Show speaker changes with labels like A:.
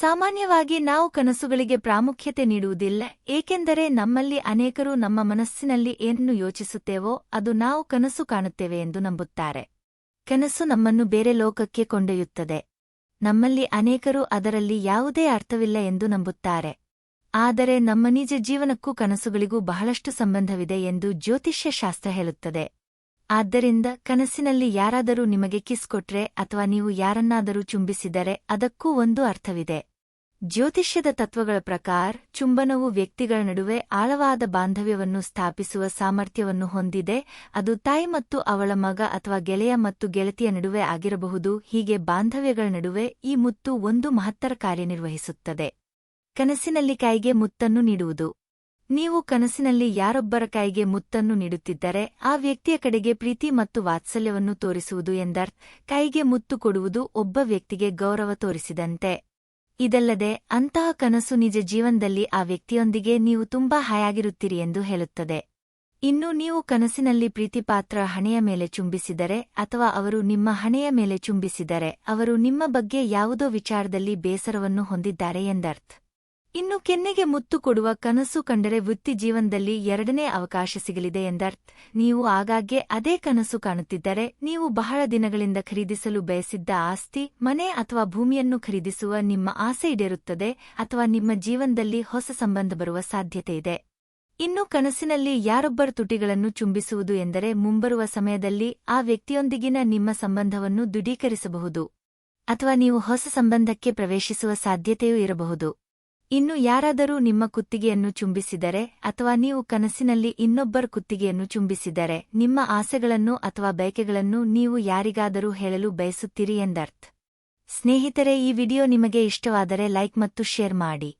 A: ಸಾಮಾನ್ಯವಾಗಿ ನಾವು ಕನಸುಗಳಿಗೆ ಪ್ರಾಮುಖ್ಯತೆ ನೀಡುವುದಿಲ್ಲ, ಏಕೆಂದರೆ ನಮ್ಮಲ್ಲಿ ಅನೇಕರು ನಮ್ಮ ಮನಸ್ಸಿನಲ್ಲಿ ಏನನ್ನು ಯೋಚಿಸುತ್ತೇವೋ ಅದು ನಾವು ಕನಸು ಕಾಣುತ್ತೇವೆ ಎಂದು ನಂಬುತ್ತಾರೆ. ಕನಸು ನಮ್ಮನ್ನು ಬೇರೆ ಲೋಕಕ್ಕೆ ಕೊಂಡೊಯ್ಯುತ್ತದೆ. ನಮ್ಮಲ್ಲಿ ಅನೇಕರು ಅದರಲ್ಲಿ ಯಾವುದೇ ಅರ್ಥವಿಲ್ಲ ಎಂದು ನಂಬುತ್ತಾರೆ. ಆದರೆ ನಮ್ಮ ನಿಜ ಜೀವನಕ್ಕೂ ಕನಸುಗಳಿಗೂ ಬಹಳಷ್ಟು ಸಂಬಂಧವಿದೆ ಎಂದು ಜ್ಯೋತಿಷ್ಯ ಶಾಸ್ತ್ರ ಹೇಳುತ್ತದೆ. ಆದ್ದರಿಂದ ಕನಸಿನಲ್ಲಿ ಯಾರಾದರೂ ನಿಮಗೆ ಕಿಸ್ ಕೊಟ್ರೆ ಅಥವಾ ನೀವು ಯಾರನ್ನಾದರೂ ಚುಂಬಿಸಿದರೆ ಅದಕ್ಕೂ ಒಂದು ಅರ್ಥವಿದೆ. ಜ್ಯೋತಿಷ್ಯದ ತತ್ವಗಳ ಪ್ರಕಾರ ಚುಂಬನವು ವ್ಯಕ್ತಿಗಳ ನಡುವೆ ಆಳವಾದ ಬಾಂಧವ್ಯವನ್ನು ಸ್ಥಾಪಿಸುವ ಸಾಮರ್ಥ್ಯವನ್ನು ಹೊಂದಿದೆ. ಅದು ತಾಯಿ ಮತ್ತು ಅವಳ ಮಗ ಅಥವಾ ಗೆಳೆಯ ಮತ್ತು ಗೆಳತಿಯ ನಡುವೆ ಆಗಿರಬಹುದು. ಹೀಗೆ ಬಾಂಧವ್ಯಗಳ ನಡುವೆ ಈ ಮುತ್ತು ಒಂದು ಮಹತ್ತರ ಕಾರ್ಯನಿರ್ವಹಿಸುತ್ತದೆ. ಕನಸಿನಲ್ಲಿ ಕೈಗೆ ಮುತ್ತನ್ನು ನೀಡುವುದು. ನೀವು ಕನಸಿನಲ್ಲಿ ಯಾರೊಬ್ಬರ ಕೈಗೆ ಮುತ್ತನ್ನು ನೀಡುತ್ತಿದ್ದರೆ, ಆ ವ್ಯಕ್ತಿಯ ಕಡೆಗೆ ಪ್ರೀತಿ ಮತ್ತು ವಾತ್ಸಲ್ಯವನ್ನು ತೋರಿಸುವುದು ಎಂದರ್ಥ. ಕೈಗೆ ಮುತ್ತು ಕೊಡುವುದು ಒಬ್ಬ ವ್ಯಕ್ತಿಗೆ ಗೌರವ ತೋರಿಸಿದಂತೆ. ಇದಲ್ಲದೆ, ಅಂತಹ ಕನಸು ನಿಜ ಜೀವನದಲ್ಲಿ ಆ ವ್ಯಕ್ತಿಯೊಂದಿಗೆ ನೀವು ತುಂಬಾ ಹಾಯಾಗಿರುತ್ತೀರಿ ಎಂದು ಹೇಳುತ್ತದೆ. ಇನ್ನು ನೀವು ಕನಸಿನಲ್ಲಿ ಪ್ರೀತಿಪಾತ್ರ ಹಣೆಯ ಮೇಲೆ ಚುಂಬಿಸಿದರೆ ಅಥವಾ ಅವರು ನಿಮ್ಮ ಹಣೆಯ ಮೇಲೆ ಚುಂಬಿಸಿದರೆ, ಅವರು ನಿಮ್ಮ ಬಗ್ಗೆ ಯಾವುದೋ ವಿಚಾರದಲ್ಲಿ ಬೇಸರವನ್ನು ಹೊಂದಿದ್ದಾರೆ ಎಂದರ್ಥ. ಇನ್ನು ಕೆನ್ನೆಗೆ ಮುತ್ತು ಕೊಡುವ ಕನಸು ಕಂಡರೆ ವೃತ್ತಿ ಜೀವನದಲ್ಲಿ ಎರಡನೇ ಅವಕಾಶ ಸಿಗಲಿದೆ ಎಂದರ್ಥ. ನೀವು ಆಗಾಗ್ಗೆ ಅದೇ ಕನಸು ಕಾಣುತ್ತಿದ್ದರೆ ನೀವು ಬಹಳ ದಿನಗಳಿಂದ ಖರೀದಿಸಲು ಬಯಸಿದ್ದ ಆಸ್ತಿ, ಮನೆ ಅಥವಾ ಭೂಮಿಯನ್ನು ಖರೀದಿಸುವ ನಿಮ್ಮ ಆಸೆ ಈಡೇರುತ್ತದೆ ಅಥವಾ ನಿಮ್ಮ ಜೀವನದಲ್ಲಿ ಹೊಸ ಸಂಬಂಧ ಬರುವ ಸಾಧ್ಯತೆಯಿದೆ ಇನ್ನು ಕನಸಿನಲ್ಲಿ ಯಾರೊಬ್ಬರ ತುಟಿಗಳನ್ನು ಚುಂಬಿಸುವುದು ಎಂದರೆ ಮುಂಬರುವ ಸಮಯದಲ್ಲಿ ಆ ವ್ಯಕ್ತಿಯೊಂದಿಗಿನ ನಿಮ್ಮ ಸಂಬಂಧವನ್ನು ದೃಢೀಕರಿಸಬಹುದು ಅಥವಾ ನೀವು ಹೊಸ ಸಂಬಂಧಕ್ಕೆ ಪ್ರವೇಶಿಸುವ ಸಾಧ್ಯತೆಯೂ ಇರಬಹುದು. ಇನ್ನು ಯಾರಾದರೂ ನಿಮ್ಮ ಕುತ್ತಿಗೆಯನ್ನು ಚುಂಬಿಸಿದರೆ ಅಥವಾ ನೀವು ಕನಸಿನಲ್ಲಿ ಇನ್ನೊಬ್ಬರ ಕುತ್ತಿಗೆಯನ್ನು ಚುಂಬಿಸಿದರೆ ನಿಮ್ಮ ಆಸೆಗಳನ್ನು ಅಥವಾ ಬಯಕೆಗಳನ್ನು ನೀವು ಯಾರಿಗಾದರೂ ಹೇಳಲು ಬಯಸುತ್ತೀರಿ ಎಂದರ್ಥ. ಸ್ನೇಹಿತರೆ, ಈ ವಿಡಿಯೋ ನಿಮಗೆ ಇಷ್ಟವಾದರೆ ಲೈಕ್ ಮತ್ತು ಶೇರ್ ಮಾಡಿ.